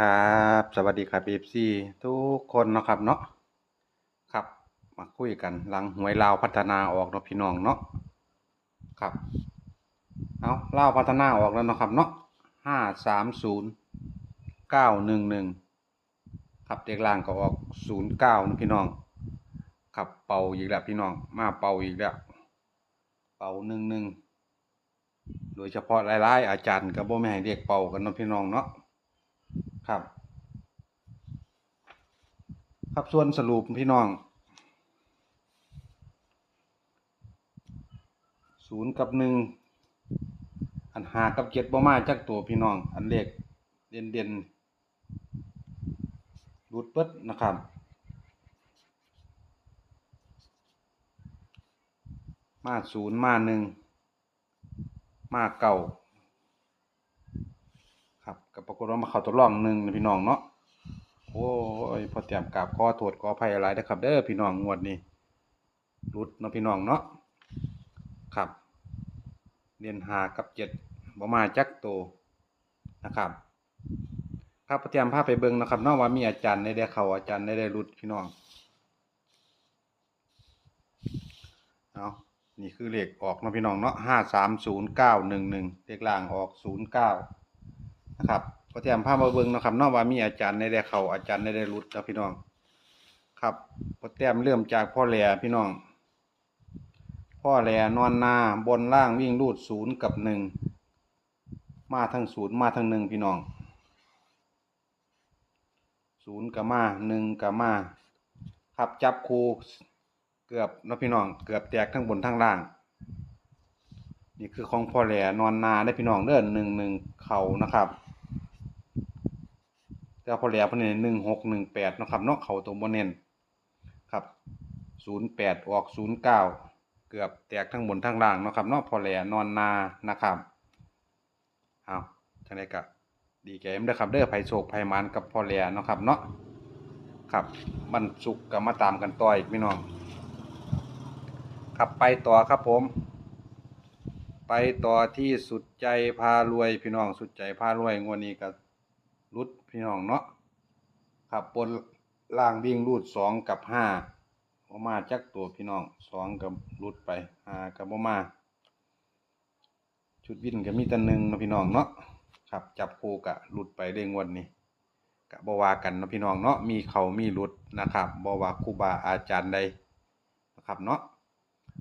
ครับสวัสดีครับเอฟซีทุกคนเนาะครับเนาะครับ มาคุยกันหลังหวยลาวพัฒนาออกเนาะพี่น้องเนาะครับเอาลาวพัฒนาออกแล้วเนาะครับเนาะห้าสามศูนย์เก้าหนึ่งหนึ่งครับเด็กล่างก็ออกศูนย์เก้านะพี่น้องครับเป่าอีกแล้วพี่น้องมาเป่าอีกแล้วเป่าหนึ่งหนึ่งโดยเฉพาะหลายๆอาจารย์ก็บ่ไม่ให้เรียกเป่ากันเนาะพี่น้องเนาะ ครับ ครับส่วนสรุปพี่น้องศูนย์กับหนึ่งอันหากับเจ็ดบ่มาจักตัวพี่น้อง อันเลขเด่นเด่นรูดเปิดนะครับ มาศูนย์มาหนึ่งมาเก่า กับปรากฏว่ามาเข้าตัวร่องหนึ่งนะพี่น้องเนาะโอ้ยพอเตรียมกราบขอโทษขออภัยอะไรนะครับ เด้อพี่น้องงวดนี้รุดเนาะพี่น้องเนาะครับเรียนหากับเจ็ดบ่มาจักโตนะครับครับเตรียมภาพไปเบิ่งนะครับนาะว่ามีอาจารย์ในได้เขาอาจารย์ในได้รุดพี่น้องเอานี่คือเลขออกเนาะพี่น้องเนาะห้าสามศูนย์เก้าหนึ่งหนึ่งเลขล่างออกศูนย์เก้า นะครับก็เตรียมภาพมาเบิ่งนะครับนอกว่ามีอาจารย์ในได้เขาอาจารย์ในได้รุดนะพี่น้อง ครับพอเตรียมเริ่มจากพ่อแหล่พี่น้อง พ่อแหล่นอนนาบนล่างวิ่งรูดศูนย์กับหนึ่งมาทั้งศูนย์มาทั้งหนึ่งพี่น้องศูนย์กับมาหนึ่งกับมาครับจับคูเกือบนะพี่น้องเกือบแตกทั้งบนทั้งล่าง นี่คือของพ่อแหล่นอนนาได้พี่น้องเด้อหนึ่งหนึ่งเข่านะครับ แต่พ่อแหล่เพิ่นเน้นหนึ่งหกหนึ่งแปดนะครับเนาะเข่าตัวโมเน้นครับศูนย์แปดออกศูนย์เก้าเกือบแตกทั้งบนทั้งล่างนะครับเนาะพ่อแหล่นอนนานะครับเอาจังไดก็ดีแก่เด้อครับเด้อไผโศกไผมันกับพ่อแหล่เนะครับเนาะครับมันสุกก็มาตามกันต่ออีกพี่น้องครับไปต่อครับผม ไปต่อที่สุดใจพารวยพี่น้องสุดใจพารวยงวดนี้ก็ รุดพี่น้องเนาะครับบนล่างวิ่งรูดสองกับห้าบ่มาจักตัวพี่น้องสองกับรุดไปห้ากับบ่มาชุดวิ่นก็มีแต่หนึ่งนะพี่น้องเนาะครับจับคู่กะรุดไปเด้งวดนี้กะบ่ว่ากันนะพี่น้องเนาะมีเขามีรุดนะครับบ่ว่าครูบาอาจารย์ใดนะครับเนาะ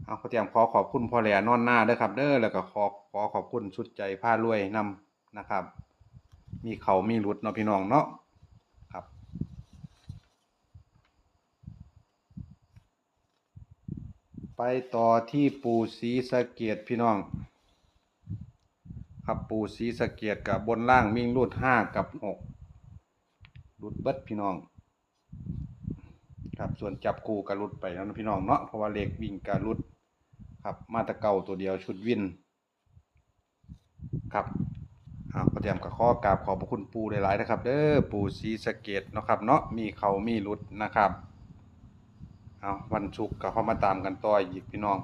เอาขอเตรียมขอขอบคุณพ่อแหล่นอนหน้าเด้อครับ เด้อแล้วก็ขอขอขอบคุณสุดใจผ้ารวยนำนะครับ มีเขามีรุดเนาะพี่น้องเนาะครับ ไปต่อที่ปูสีสะเกียดพี่น้อง ครับปูสีสะเกียดกับบนล่างวิ่งรูดห้ากับหกรุดเบิดพี่น้อง ครับส่วนจับคู่กับรุดไปแล้วนะพี่น้องเนาะเพราะว่าเลขวิ่งกับรุดครับมาตะเก่าตัวเดียวชุดวินครับ อ่าก็เตรียมกับข้อกราบขอบพระคุณปูหลายๆนะครับ เด้อปูสีสะเกตเนาะครับเนาะมีเขามีรุดนะครับเอาวันศุกร์ก็เข้ามาตามกันต่ออีกพี่น้อง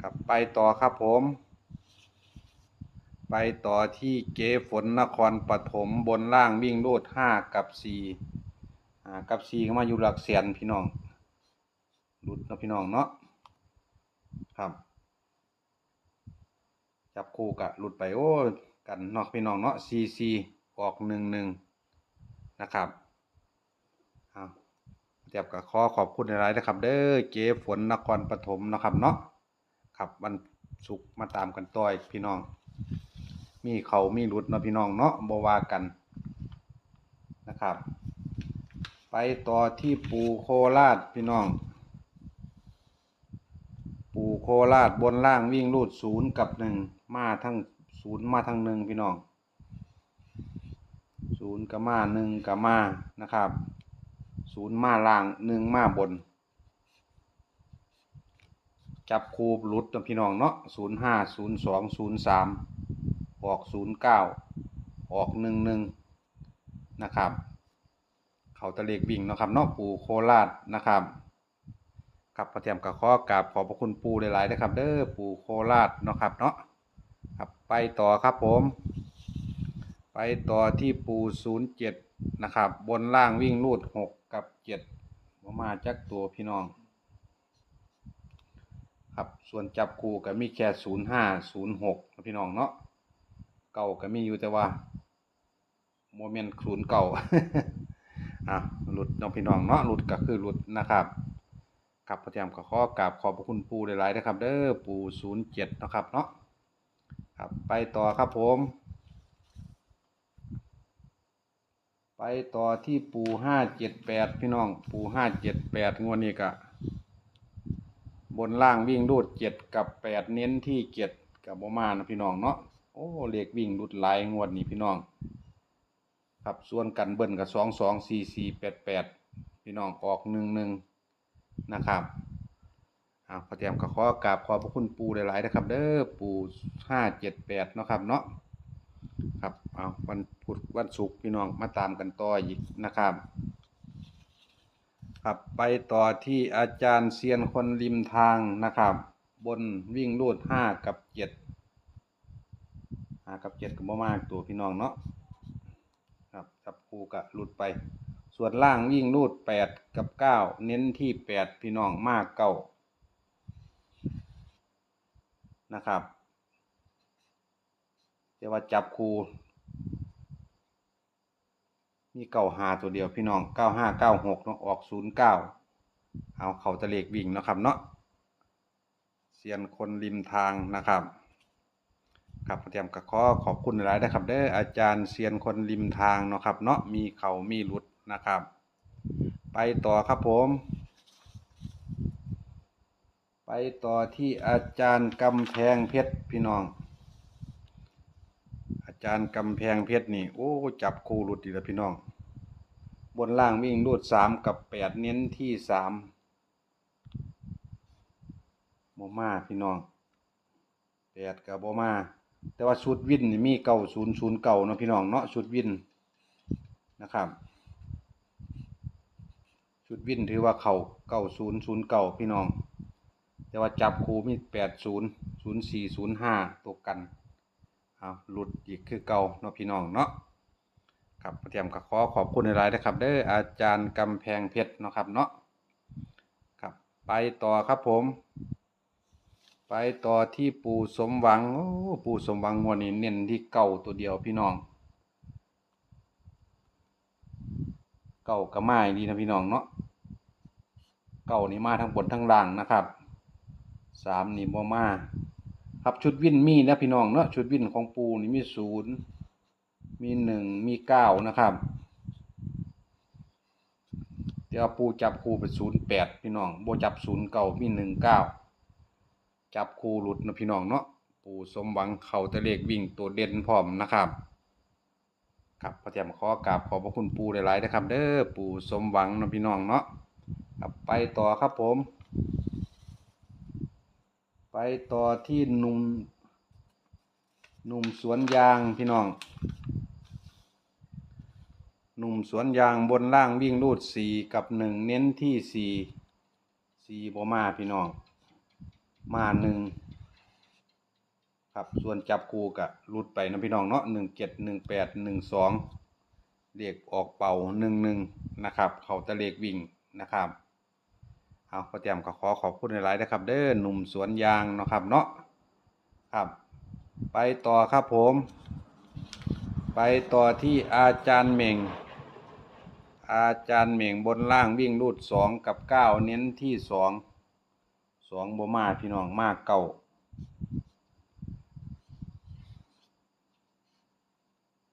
ครับไปต่อครับผม ไปต่อที่เกฝนนครปฐมบนล่างวิ่งโลดห้ากับสี่อ่ากับสี่ก็มาอยู่หลักแสนพี่น้องรุดเนาะพี่น้องเนาะครับจับคู่กะหลุดไปโอ้ กันเนอกพี่น้องเนาะซีซีออกหนึ่งหนึ่งนะครับเอาเทียบกับขอขอบคุณในรายนะครับ เด้อเก๋ฝนนครปฐมนะครับเนาะครับวันศุกร์มาตามกันต่อยพี่น้อง มีเขามีหลุดเนาะพี่น้องเนาะบวากันนะครับ ไปต่อที่ปูโคราชพี่น้อง ปูโคราชบนล่างวิ่งรูดศูนย์กับหนึ่งมาทั้ง ศูนย์มาทั้งหนึ่งพี่น้องศูนย์กับมาหนึ่งกับมานะครับศูนย์มาล่างหนึ่งมาบน จับคูบรุดนะพี่น้องเนาะศูนย์ห้าศูนย์สองศูนย์สามออกศูนย์เก้าออกหนึ่งหนึ่งนะครับเขาตะเลกวิ่งนะครับเนาะปูโคราชนะครับครับพอเตรียมกับข้อกราบขอบพระคุณปูหลายๆนะครับ เด้อปูโคราชนะครับเนาะ ครับไปต่อครับผม ไปต่อที่ปูศูนย์เจ็ดนะครับ บนล่างวิ่งรูดหกกับเจ็ดมาจักตัวพี่น้อง ครับส่วนจับคู่ก็มีแค่ศูนย์ห้าศูนย์หกพี่น้องเนาะเก่าก็มีอยู่แต่ว่าโมเมนต์ศูนย์เก่าอะหลุดน้องพี่น้องเนาะหลุดก็คือหลุดนะครับครับพระเจ้าก็ขอกราบขอบพระคุณปูหลายๆนะครับ เด้อปูศูนย์เจ็ดนะครับเนาะ ครับไปต่อครับผม ไปต่อที่ปูห้าเจ็ดแปดพี่น้อง ปูห้าเจ็ดแปดงวดนี้ก็บนล่างวิ่งรูดเจ็ดกับแปดเน้นที่เจ็ดกับโบมานะพี่น้องเนาะโอ้เลขวิ่งรูดหลายงวดนี้พี่น้อง ครับส่วนกันเบิ้ลกับสองสองสี่สี่แปดแปดพี่น้องออกหนึ่งหนึ่งนะครับ อ่าพอเตรียมก็ขอกราบขอบพระคุณปูหลายๆนะครับ เด้อปูห้าเจ็ดแปดเนาะครับเนาะครับเอาวันพุธวันศุกร์พี่น้องมาตามกันต่ออีกนะครับ ครับไปต่อที่อาจารย์เซียนคนริมทางนะครับ บนวิ่งรูดห้ากับเจ็ดห้ากับเจ็ดก็บ่มากตัวพี่น้องเนาะครับจับคู่กะหลุดไป ส่วนล่างวิ่งรูดแปดกับเก้าเน้นที่แปดพี่น้องมากเก้า นะครับแต่ว่าจับคู่มีเก้าหาตัวเดียวพี่น้องเก้าห้าเก้าหกเนาะออกศูนย์เก้าเอาเขาตะเลกวิ่งนะครับเนาะเซียนคนริมทางนะครับครับเตรียมกระขอขอบคุณหลายนะครับเด้ออาจารย์เซียนคนริมทางเนาะครับเนาะมีเขามีหลุดนะครับ ไปต่อครับผม ไปต่อที่อาจารย์กำแพงเพชรพี่น้อง อาจารย์กำแพงเพชรนี่โอ้จับคู่หลุดดีล้วพี่น้อง บนล่างวิ่งรูดสามกับแปดเน้นที่สามโมมาพี่น้องแปดกับโมมาแต่ว่าชุดวินมีเก่าศูนย์ศูนย์เก่าเนาะพี่น้องเนาะชุดวินนะครับชุดวินถือว่าเขาเก่าศูนย์ศูนย์เก่าพี่น้อง ว่าจับคูมีแปดศูนย์ศูนย์สี่ศูนย์ห้าตัวกันเอาหลุดอีกคือเก่าเนาะพี่น้องเนาะครับเตรียมกับขอขอบคุณในรายนะครับ เด้ออาจารย์กำแพงเพชรเนาะครับเนาะครับ ไปต่อครับผม ไปต่อที่ปู่สมหวังโอ้ปู่สมหวังงวดนี้เน้นที่เก่าตัวเดียวพี่น้อง เก่ากับไม้ดีนะพี่น้องเนาะเก่านี่มาทั้งบนทั้งล่างนะครับ สามนี่บ่มา ครับชุดวินมีนะพี่น้องเนาะชุดวินของปูนี่มีศูนย์มีหนึ่งมีเก้านะครับ เดี๋ยวปูจับคูเป็นศูนย์แปดพี่น้องโบจับศูนย์เก้ามีหนึ่งเก้าจับคูหลุดนะพี่น้องเนาะปูสมหวังเข่าตะเลกวิ่งตัวเด่นพร้อมนะครับครับพระเจ้าขอกราบขอบพระคุณปูหลายๆนะครับ เด้อปูสมหวังนะพี่น้องเนาะครับไปต่อครับผม ไปต่อที่หนุ่มหนุ่มสวนยางพี่น้อง หนุ่มสวนยางบนล่างวิ่งรูดสี่กับหนึ่งเน้นที่สี่สี่บมาพี่น้อง มาหนึ่งครับส่วนจับคูกะรุดไปนะพี่น้องเนาะหนึ่งเจ็ดหนึ่งแปดหนึ่งสองเลขออกเป่าหนึ่งหนึ่งนะครับ เขาตะเลขวิ่งนะครับ เอาพระเตรียมก็ขอขอบคุณหลายๆนะครับ เด้อหนุ่มสวนยางเนาะครับเนาะครับ ไปต่อครับผม ไปต่อที่อาจารย์เหม่ง อาจารย์เหม่งบนล่างวิ่งรูดสองกับเก้าเน้นที่สองสองบ่มาพี่น้องมากเก่า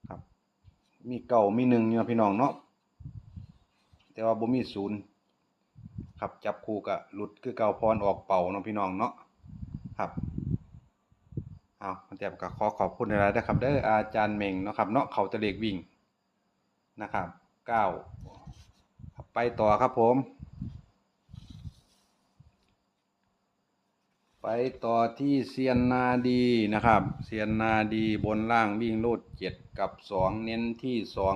ครับ มีเก่ามีหนึ่งอยู่นะพี่น้องเนาะแต่ว่าบ่มีศูนย์ ครับจับคู่กับหลุดคือเก่าพรออกเป่าเนาะพี่น้องเนาะครับเอามันเตรียมกับขอขอบคุณในรายนะครับเด้ออาจารย์เมงเนาะครับเนาะเขาตะเลกวิ่งนะครับเก้าไปต่อครับผม ไปต่อที่เซียนนาดีนะครับเซียนนาดีบนล่างวิ่งรูดเจ็ดกับสองเน้นที่สอง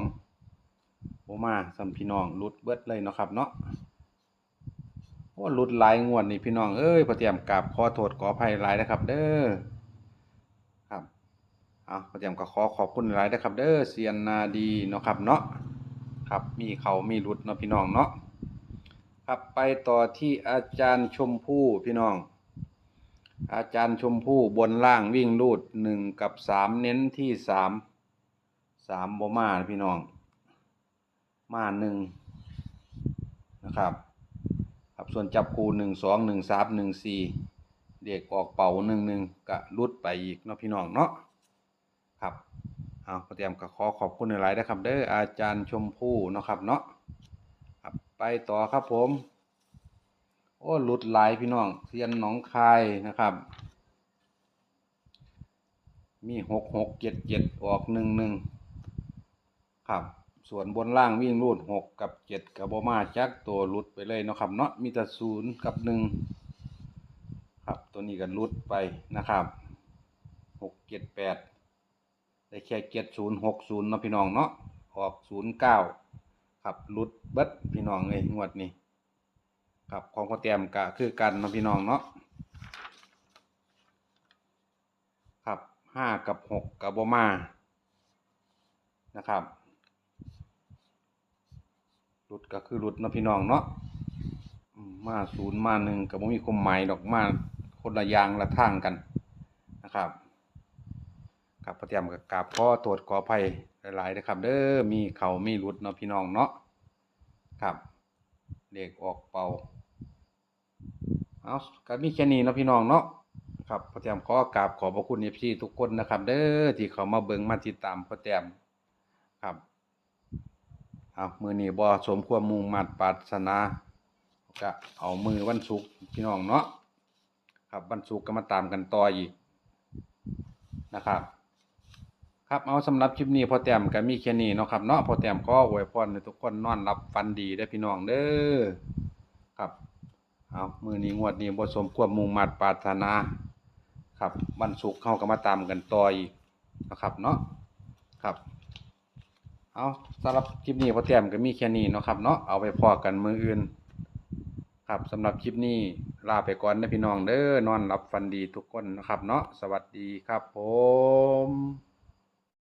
โอมาสัมพี่น้องรุดเบิดเลยเนาะครับเนาะ ว่าหลุดหลายงวดนี่พี่น้องเอ้ยพอเตรียมกราบขอโทษขออภัยหลายนะครับ เด้อครับเอาพอเตรียมก็ขอขอบคุณหลายนะครับ เด้อเซียนนาดีเนาะครับเนาะครับมีเขามีรุดเนาะพี่น้องเนาะครับไปต่อที่อาจารย์ชมพู่พี่น้อง อาจารย์ชมพู่บนล่างวิ่งรูดหนึ่งกับสามเน้นที่สามสามบมาพี่น้อง มาหนึ่งนะครับ ส่วนจับคูหนึ่งสองหนึ่งสามหนึ่งสี่เด็กออกเป่าหนึ่งหนึ่งก็รุดไปอีกเนาะพี่น้องเนาะครับเอาเตรียมก็ขอขอบคุณหลายๆนะครับเด้ออาจารย์ชมพู่เนาะครับเนาะครับไปต่อครับผม โอ้ลุดหลายพี่น้องเซียนหนองคายนะครับ มีหกหกเจ็ดเจ็ดออกหนึ่งหนึ่งครับ ส่วนบนล่างวิ่งรูดหกกับเจ็ดกับบมาจักตัวหลุดไปเลยเนาะครับเนาะมีแต่ศูนย์กับหนึ่งครับตัวนี้ก็หลุดไปนะครับหกเจ็ดแปดได้แค่เจ็ดศูนย์หกศูนย์เนาะพี่น้องเนาะออกศูนย์เก้าครับหลุดเบิดพี่น้องเลยงวดนี้ครับของพ่อแต้มก็คือกันเนาะพี่น้องเนาะครับห้ากับหกกับบมานะครับ รุดก็คือรุดนะพี่น้องเนาะมาศูนย์มาหนึ่งกับบ่มีความหมายดอกมาคนละย่างละทางกันนะครับครับพ่อแต้มกับกาบข้อตรวจขอภัยหลายๆนะครับ เด้อมีเขามีรุดเนาะพี่น้องเนาะครับเด็กออกเป่าเอาก็มีแค่นี้เนาะพี่น้องเนาะครับพ่อแต้มขอกราบขอบพระคุณเอฟซีทุกคนนะครับ เด้อที่เขามาเบิ่งมาติดตามพ่อแต้มครับ เอามือนี้บ่สมความมุ่งมั่นปรารถนาก็เอามือวันศุกร์พี่น้องเนาะครับวันศุกร์ก็มาตามกันต่ออีกนะครับ ครับเอาสำหรับคลิปนี้พอแต้มก็มีแค่นี้เนาะครับเนาะพอแต้มขออวยพรให้ทุกคนนอนหลับฝันดีได้พี่น้องเด้อครับเอามือนี้งวดนี้บสมควบมุ่งมัดปรารถนาครับวันศุกร์เข้าก็มาตามกันต่ออีกนะครับเนาะครับ เอาสำหรับคลิปนี้พอเตรียมก็มีแค่นี้เนาะครับเนาะเอาไปพอกันมืออื่น ครับสำหรับคลิปนี้ลาไปก่อนนะพี่น้องเด้อนอนหลับฝันดีทุกคนนะครับเนาะสวัสดีครับผม